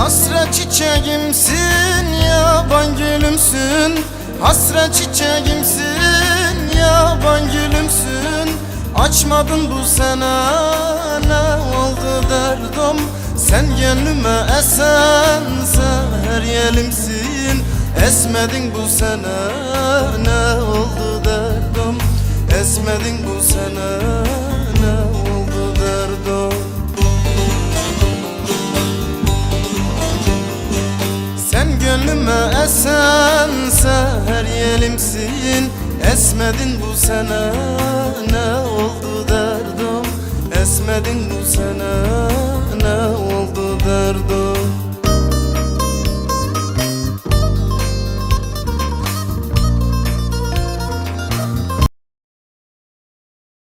Hasret çiçeğimsin yaban gülümsün. Hasret çiçeğimsin yaban gülümsün. Açmadın bu sene ne oldu derdim Sen gönlüme esen seher yelimsin Esmedin bu sene ne oldu Gönlüme esen seher yelimsin. Esmedin bu sene ne oldu derdim Esmedin bu sene